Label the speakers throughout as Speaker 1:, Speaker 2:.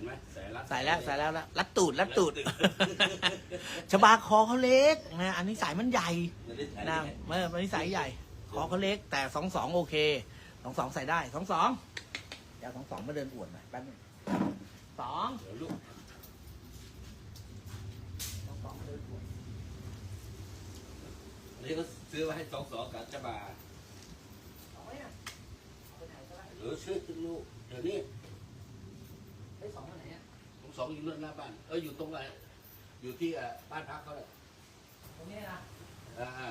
Speaker 1: ห็นไหมใส่รัด
Speaker 2: ใส่แล้วใส่แล้วละรัดตูดรัดตูด ชบาคอเขาเล็กนะอันนี้สายมันใหญ่
Speaker 1: จะได้ใส่
Speaker 2: นะเมื่ออันนี้สายใหญ่ คอเขาเล็กแต่สองสองโอเคสองสองใส่ได้สองสองเดี๋ยวสองสองมาเดินอวดหน่อยแป๊บนึงสอง
Speaker 1: เดี๋ยวลูก
Speaker 2: สองสองมาเดินอวด
Speaker 1: อันนี้ก็ซื้อไว้ให้สองสองกับเจ้าบ่า
Speaker 2: เอาไว้นะเอาไปไหนก็ได้
Speaker 1: หรือซื้อถึงลูกเดี๋ยวนี้
Speaker 2: ไอ้สองอันไหนอะ
Speaker 1: สองสองอยู่นู่นหน้าบ้านเอออยู่ตรงไหนอยู่ที่อะบ้านพักเขาเลย
Speaker 2: ตรงนี้นะ
Speaker 1: อ่า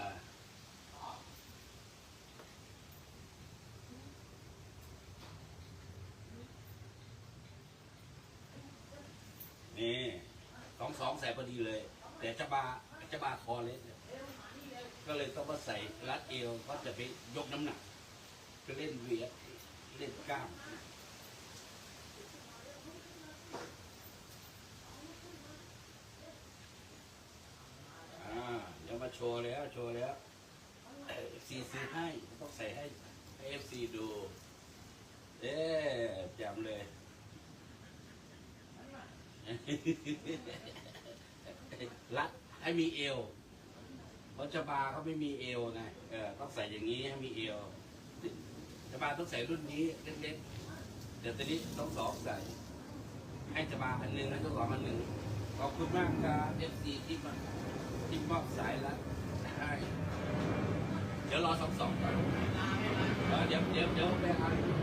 Speaker 1: นี่สองสองใส่พอดีเลย แต่เจ้าบ่าเจ้าบ่าคอเล็กเนี่ยก็เลยต้องมาใส่รัดเอวเพราะจะไปยกน้ำหนักจะเล่นเวียดเล่นกล้าม อ่าเดี๋ยวมา โชว์แล้วโชว์แล้วเอฟซีซื้อให้ต้องใส่ให้เอฟซีดูเอ๊แจำเลยรัดให้มีเอวเพราะชบาเขาไม่มีเอวไงเออต้องใส่อย่างนี้ให้มีเอวชบาต้องใส่รุ่นนี้เล็กๆเดี๋ยวตอนนี้ต้องสองใส่ ให้ชบาอันหนึ่งให้ต้องสองอันหนึ่งขอบคุณมากครับเอฟซีที่มา ที่มอบสายรัดให้เดี๋ยวรอสองสองก่อนเดี๋ยวเดี๋ยวเดี๋ยวไปเอาอยู่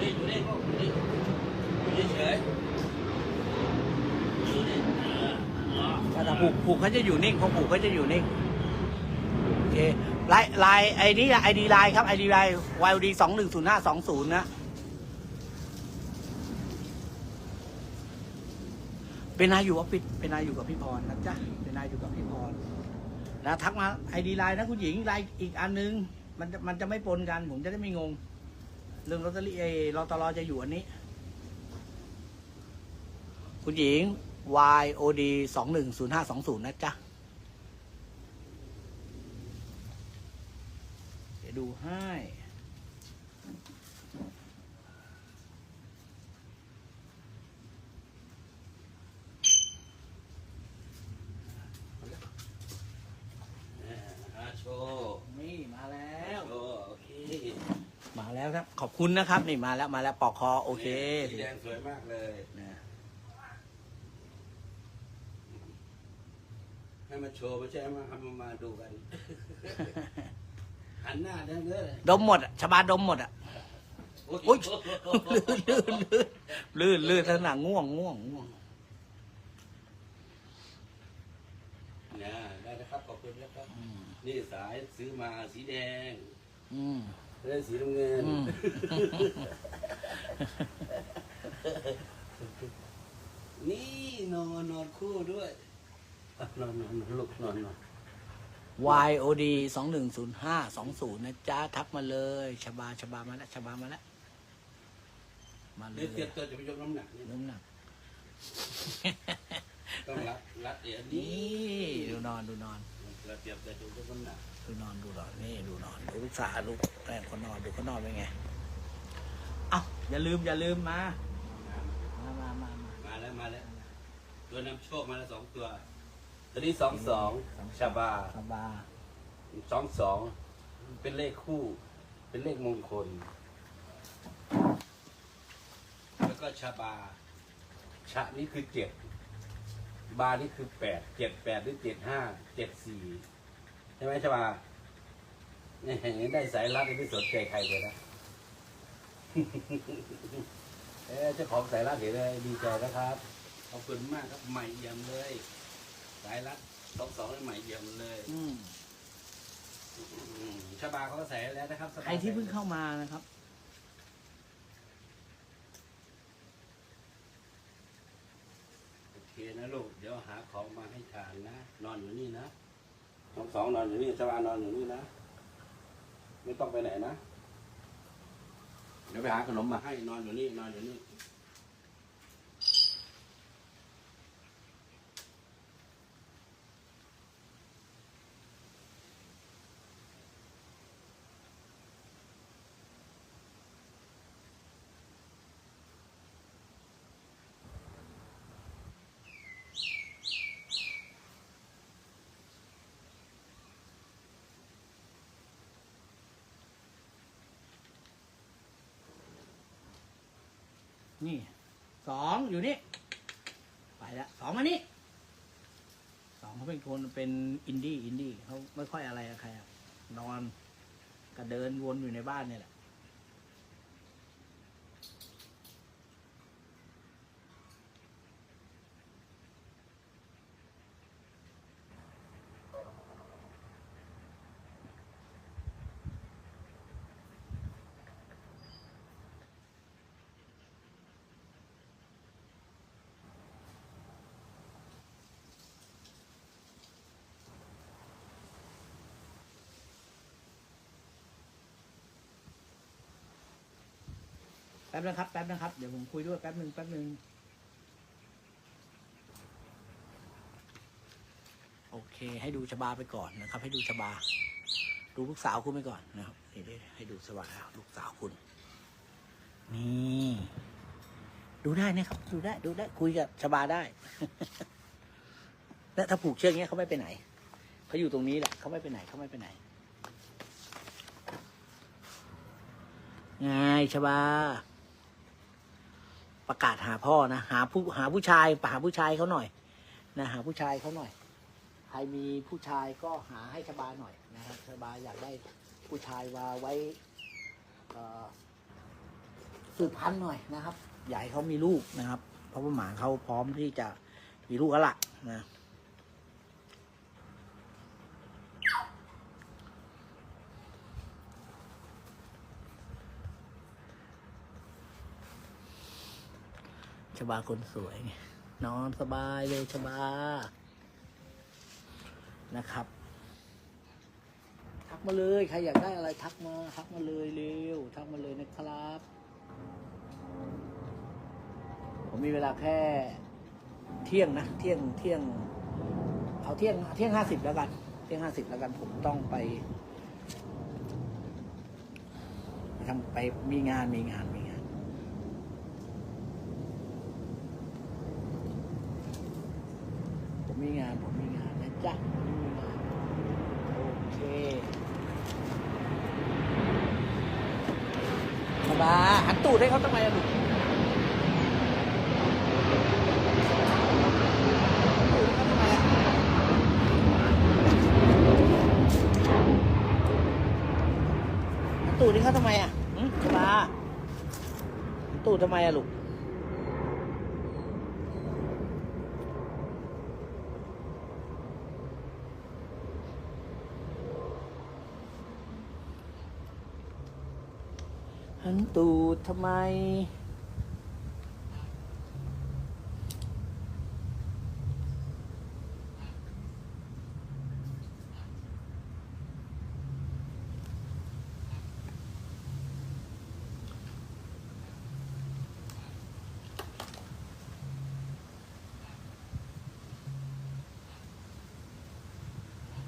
Speaker 1: นี่อยู่นี่อยู่นี่อยู่เฉยอยู่นี่เออเออ
Speaker 2: ถ้าผูกผูกเขาจะอยู่นิ่งเขาผูกเขาจะอยู่นิ่งโอเคไลน์ไลน์ไอ้นี่ไอดีไลน์ครับไอดีไลน์ YD สองหนึ่งศูนย์ห้าสองศูนย์นะ เป็นนายอยู่ออฟฟิศเป็นนายอยู่กับพี่พรนะจ๊ะเป็นนายอยู่กับพี่พรนะทักมาไอดีไลน์นะคุณหญิงไลน์อีกอันนึง มันจะมันจะไม่ปนกัน ผมจะได้ไม่งง เรื่องลอตเตอรี่เอลอตเตอรอจะอยู่อันนี้ คุณหญิง YOD สองหนึ่งศูนย์ห้าสองศูนย์นะจ๊ะเดี๋ยวดูให้
Speaker 1: อ่าโชว์
Speaker 2: นี่มาแล้ว
Speaker 1: โชว์โอเค
Speaker 2: มา แล้วครับ ขอบคุณนะครับ นี่มาแล้วมาแล้วปอกคอโอเค
Speaker 1: สีแดงสวยมากเลย
Speaker 2: นะ
Speaker 1: ให้มาโชว์ไม่ใช่มาทำมาดูกัน หันหน้าเด้อเด้อ
Speaker 2: ดมหมดอะชบาดมหมดอะอุ๊ยลื่นลื่นลื่นลื่นลื่นขนาดง่วงง่วงง่วง
Speaker 1: เนี่ยได้นะครับขอบคุณนะครับ
Speaker 2: อืม
Speaker 1: นี่สายซื้อมาสีแดง
Speaker 2: อืม
Speaker 1: ไม่ได้สีน้ำเงิน
Speaker 2: อืม
Speaker 1: นี่นอนนอนคู่ด้วยอะนอนนอนนอนลูกนอนนอน
Speaker 2: YOD สองหนึ่งศูนย์ห้าสองศูนย์นะจ๊ะ ทักมาเลยชบาชบามาแล้วชบามาแล้วมาเล
Speaker 1: เดี๋ย
Speaker 2: ยว
Speaker 1: เตรียมตัวจะไปยกน้ำหนักนี่
Speaker 2: น้ำหนัก
Speaker 1: ต้องรัดรัดเดี๋ยว
Speaker 2: นี่
Speaker 1: นี้
Speaker 2: ดูนอนดูนอน
Speaker 1: เราเตรียมตัวจะยกน้ำหนัก
Speaker 2: ดูนอนดูนอนนี่ดูนอนดูลูกสาวลูกแม่คนนอนดูเขานอนเป็นไง เอ้าอย่าลืมอย่าลืมมา มามามามา
Speaker 1: มาแล้วมาแล้วตัวนำโชคมาแล้วสองตัว ตัวนี้สองสองชาบา
Speaker 2: ชบา
Speaker 1: สองสองเป็นเลขคู่ เป็นเลขมงคล แล้วก็ชาบา ชะนี่คือเจ็ด บานี่คือแปดเจ็ดแปดหรือเจ็ดห้าเจ็ดสี่ใช่ไหมชาบาเนี่ยได้สายลัดไม่สนใจใครเลยนะเอ้เจ้าของสายลัดเห็นเลยดีใจนะครับขอบคุณมากครับใหม่เยี่ยมเลย สายลัดสองสองใหม่เยี่ยมเลย
Speaker 2: อืม
Speaker 1: อืมชาบาเขาก็ใส่แล้วนะครับสบาย
Speaker 2: ใครที่เพิ่งเข้ามานะครับ
Speaker 1: โอ เคนะลูก เดี๋ยวหาของมาให้ทานนะ นอนอยู่นี่นะน้องสองนอนอยู่นี่ชาบานอนอยู่นี่นะ ไม่ต้องไปไหนนะ เดี๋ยวไปหาขนมมาให้นอนอยู่นี่นอนอยู่นี่
Speaker 2: นี่สองอยู่นี่ ไปละสองมานี่สองเขาเป็นคนเป็นอินดี้อินดี้เขาไม่ค่อยอะไรกับใครนอนก็เดินวนอยู่ในบ้านเนี่ยแหละ ป๊บนะครับ แป๊บนะครับ เดี๋ยวผมคุยด้วยแป๊บหนึ่งแป๊บหนึ่งโอเค ให้ดูชบาไปก่อนนะครับ ให้ดูชบา ดูลูกสาวคุณไปก่อนนะครับเดี๋ยวๆให้ดูชบาลูกสาวคุณ นี่ดูได้นะครับ ดูได้ดูได้คุยกับชบาได้ และถ้าผูกเชือกเงี้ยเขาไม่ไปไหนเขาอยู่ตรงนี้แหละเขาไม่ไปไหนเขาไม่ไปไหนไงชบา ประกาศหาพ่อนะหาผู้หาผู้ชายหาผู้ชายเขาหน่อยนะหาผู้ชายเขาหน่อย ใครมีผู้ชายก็หาให้ชบาหน่อยนะครับชบาอยากได้ผู้ชายมาไว้เอ่อสืบพันธุ์หน่อยนะครับอยากให้เขามีลูกนะครับ เพราะว่าหมาเขาพร้อมที่จะมีลูกแล้วล่ะนะ ชบาคนสวยไงนอนสบายเลยชบา นะครับ ทักมาเลย ใครอยากได้อะไรทักมา ทักมาเลยเร็ว ทักมาเลยนะครับ ผมมีเวลาแค่เที่ยงนะ เที่ยง เที่ยง เอาเที่ยง เที่ยงห้าสิบแล้วกัน เที่ยงห้าสิบแล้วกัน ผมต้องไปไปทำไปมีงานมีงาน มีงาน ผมมีงาน ผมมีงานนะจ๊ะผมมีงาน โอเคสบาหันตูดให้เขาทำไมอะลูกตูดให้เขาทำไมอะหันตูดให้เขาทำไมาตูดทำไมอะลูก หันตูดทำไม